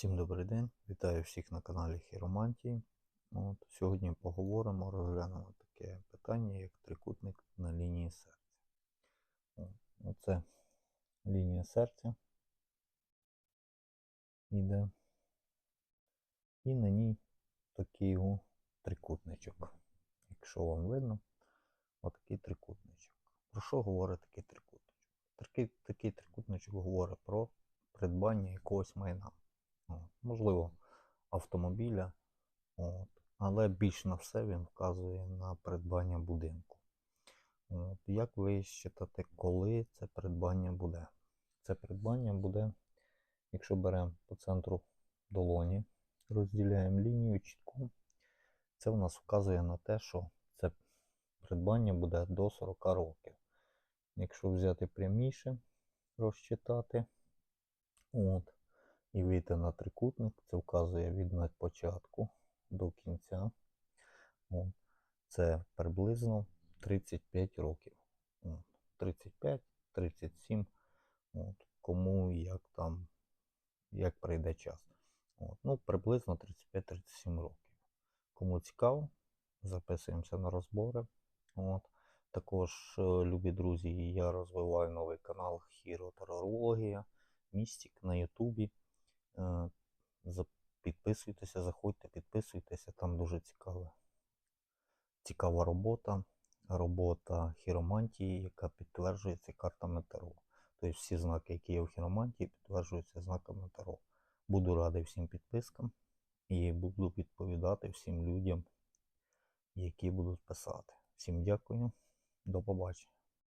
Всім добрий день, вітаю всіх на каналі Хіромантії. От, сьогодні поговоримо, розглянемо таке питання, як трикутник на лінії серця. Оце лінія серця іде. І на ній такий о, трикутничок. Якщо вам видно, отакий трикутничок. Про що говорить такий трикутничок? Такий, такий трикутничок говорить про придбання якогось майна. От, можливо, автомобіля, от, але більш на все він вказує на придбання будинку. От, як ви считаєте, коли це придбання буде? Це придбання буде, якщо беремо по центру долоні, розділяємо лінію чітку, це в нас вказує на те, що це придбання буде до 40 років. Якщо взяти пряміше, розчитати, от, і вийти на трикутник, це вказує від початку до кінця. Це приблизно 35 років. 35, 37. Кому як там, як прийде час. От. Ну, приблизно 35-37 років. Кому цікаво, записуємося на розбори. От. Також, е, любі друзі, я розвиваю новий канал Хіротерорологія, Містік на Ютубі. Е, Підписуйтеся, заходьте, підписуйтеся, там дуже цікава, цікава робота. Робота хіромантії, яка підтверджується картами Таро. Тобто всі знаки, які є в хіромантії, підтверджуються знаками Таро. Буду радий всім підпискам і буду відповідати всім людям, які будуть писати. Всім дякую, до побачення.